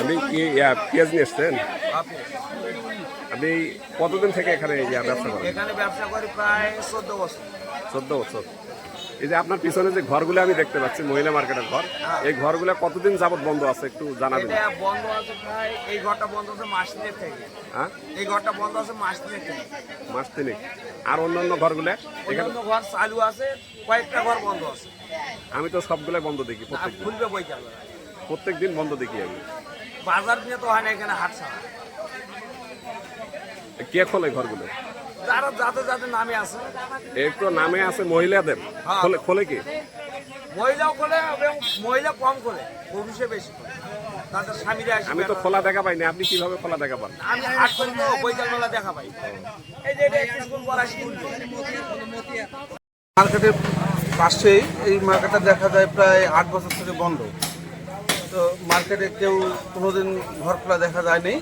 আপনি কি পেঁয়াজ নিয়ে এসছেন? আপনি কতদিন থেকে এখানে ব্যবসা করেন? এখানে ব্যবসা করি প্রায় চোদ্দ বছর। চোদ্দ বছর। এই যে আপনার পিছনে যে ঘরগুলো আমি দেখতে পাচ্ছি মহিলা মার্কেটের ঘর এই ঘরগুলো কতদিন যাবত বন্ধ আছে একটু জানাবেন? বন্ধ আছে প্রায় এই ঘরটা বন্ধ আছে মাস তিনের থেকে। হ্যাঁ? এই ঘরটা বন্ধ আছে মাস তিনের থেকে। মাস তিনেক। আর অন্যান্য ঘরগুলো অন্যান্য ঘর চালু আছে কয়েকটা ঘর বন্ধ আছে। আমি তো সবগুলো বন্ধ দেখি খুলবে বই প্রত্যেক দিন বন্ধ দেখি আমি। বাজার নিয়ে তো হয় না এখানে হাট ছাড়া। কে খোলে ঘরগুলো? যারা যাদের যাদের নামে আছে। একটু নামে আছে মহিলাদের। হ্যাঁ। খোলে খোলে কি? মহিলাও করে এবং মহিলা কম করে পুরুষে বেশি করে তাদের স্বামীরা আমি তো খোলা দেখা পাইনি আপনি কীভাবে খোলা দেখা পান? আমি হাট করি তো বৈকাল মেলা দেখা পাই। এই যে এটা কিছুক্ষণ পর আসি মার্কেটের পাশেই এই মার্কেটটা দেখা যায় প্রায় আট বছর থেকে বন্ধ। তো মার্কেটে কেউ কোনোদিন ঘর খোলা দেখা যায়নি।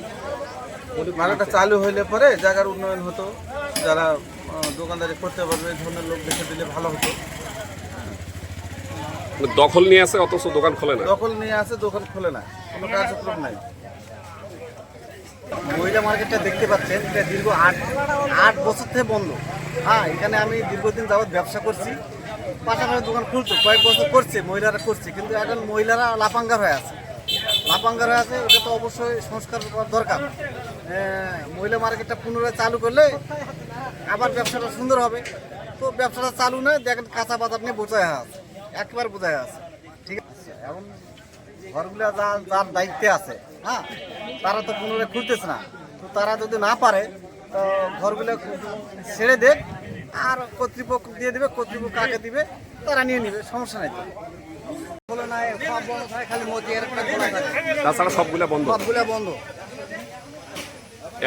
মার্কেটটা চালু হইলে পরে জায়গার উন্নয়ন হতো যারা দোকানদারি করতে পারবে এই ধরনের লোক দেখে দিলে ভালো হতো। দখল নিয়ে আছে অথচ দোকান খোলে না? দখল নিয়ে আসে দোকান খোলে না। কোনো কার্যক্রম নাই। মহিলা মার্কেটটা দেখতে পাচ্ছেন এটা দীর্ঘ আট আট বছর থেকে বন্ধ। হ্যাঁ এখানে আমি দীর্ঘদিন যাবৎ ব্যবসা করছি। পাশাপাশি দোকান খুলতো কয়েক বছর করছে মহিলারা করছে কিন্তু এখন মহিলারা লাপাঙ্গার হয়ে আছে। লাপাঙ্গার হয়ে আছে ওটা তো অবশ্যই সংস্কার করা দরকার। আহ, মহিলা মার্কেটটা পুনরায় চালু করলে আবার ব্যবসাটা সুন্দর হবে। তো ব্যবসাটা চালু নয় দেখেন কাঁচা বাজার নিয়ে বোঝায় আছে। একবার বোঝায় আছে। ঠিক আছে এখন ঘরগুলো যা যার দায়িত্বে আছে হ্যাঁ? তারা তো পুনরায় খুলতেছে না। তো তারা যদি না পারে তো ঘরগুলো ছেড়ে দেখ আর কর্তৃপক্ষ দিয়ে দেবে কর্তৃপক্ষ কাকে দিবে তারা নিয়ে নিবে সমস্যা নাই তাছাড়া সবগুলা বন্ধ। সবগুলো বন্ধ।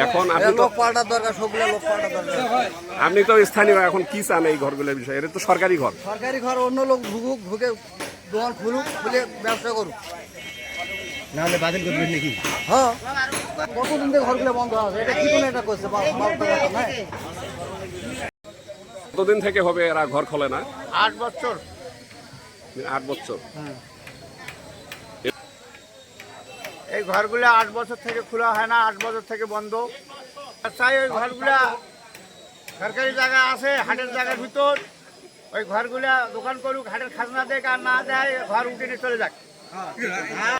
এখন আপনি তো লোক পাল্টার দরকার সবগুলো লোক পাল্টার দরকার। আপনি তো স্থানীয় এখন কি চান এই ঘরগুলোর বিষয়ে? এটা তো সরকারি ঘর। সরকারি ঘর অন্য লোক ঢুকুক ঢুকে দোকান খুলুক খুলে ব্যবসা করুক। নাহলে বাতিল করবেন নাকি? হ্যাঁ। কতদিন থেকে ঘরগুলো বন্ধ আছে? এটা কি কোনো এটা করছে? কতদিন থেকে হবে এরা ঘর খোলে না? আট বছর। আট বছর। এই ঘরগুলো আট বছর থেকে খোলা হয় না, আট বছর থেকে বন্ধ। চাই ওই ঘরগুলা সরকারি জায়গা আছে, হাটের জায়গার ভিতর। ওই ঘরগুলা দোকান করুক, হাটের খাজনা দেখ আর না দেয়, ঘর উঠে চলে যাক।